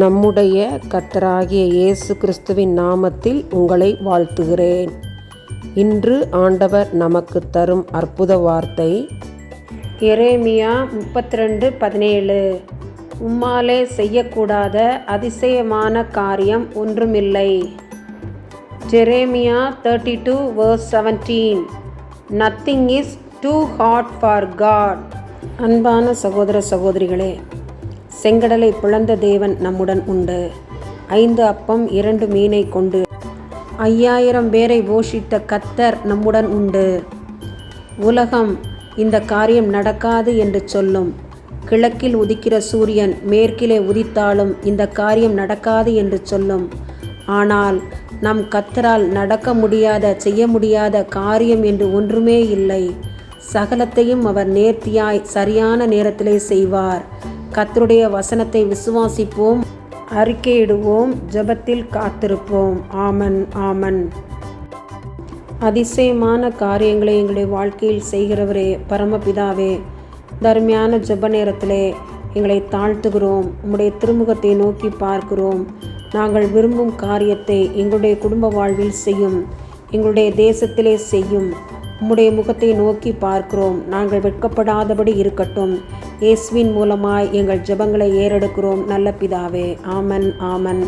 நம்முடைய கர்த்தராகிய இயேசு கிறிஸ்துவின் நாமத்தில் உங்களை வாழ்த்துகிறேன். இன்று ஆண்டவர் நமக்கு தரும் அற்புத வார்த்தை எரேமியா முப்பத்தி ரெண்டு பதினேழு. உம்மாலே செய்யக்கூடாத அதிசயமான காரியம் ஒன்றுமில்லை. Jeremiah thirty two verse seventeen nothing is too hard for God அன்பான சகோதர சகோதரிகளே செங்கடலை பிளந்த தேவன் நம்முடன் உண்டு. ஐந்து அப்பம் இரண்டு மீனை கொண்டு ஐயாயிரம் பேரை போஷித்த கத்தர் நம்முடன் உண்டு. உலகம் இந்த காரியம் நடக்காது என்று சொல்லும். கிழக்கில் உதிக்கிற சூரியன் மேற்கிலே உதித்தாலும் இந்த காரியம் நடக்காது என்று சொல்லும். ஆனால் நம் கத்தரால் நடக்க முடியாத செய்ய முடியாத காரியம் என்று ஒன்றுமே இல்லை. சகலத்தையும் அவர் நேர்த்தியாய் சரியான நேரத்திலே செய்வார். கத்தருடைய வசனத்தை விசுவாசிப்போம் அறிக்கையிடுவோம் ஜெபத்தில் காத்திருப்போம். ஆமன் ஆமன். அதிசயமான காரியங்களை எங்களுடைய வாழ்க்கையில் செய்கிறவரே பரமபிதாவே தர்மையான ஜெப நேரத்திலே எங்களை தாழ்த்துகிறோம் உம்முடைய திருமுகத்தை நோக்கி பார்க்கிறோம். நாங்கள் விரும்பும் காரியத்தை எங்களுடைய குடும்ப வாழ்வில் செய்யும் எங்களுடைய தேசத்திலே செய்யும். உம்முடைய முகத்தை நோக்கி பார்க்கிறோம். நாங்கள் வெட்கப்படாதபடி இருக்கட்டும். இயேசுவின் மூலமாய் எங்கள் ஜெபங்களை ஏறெடுக்கிறோம். நல்ல பிதாவே ஆமன் ஆமன்.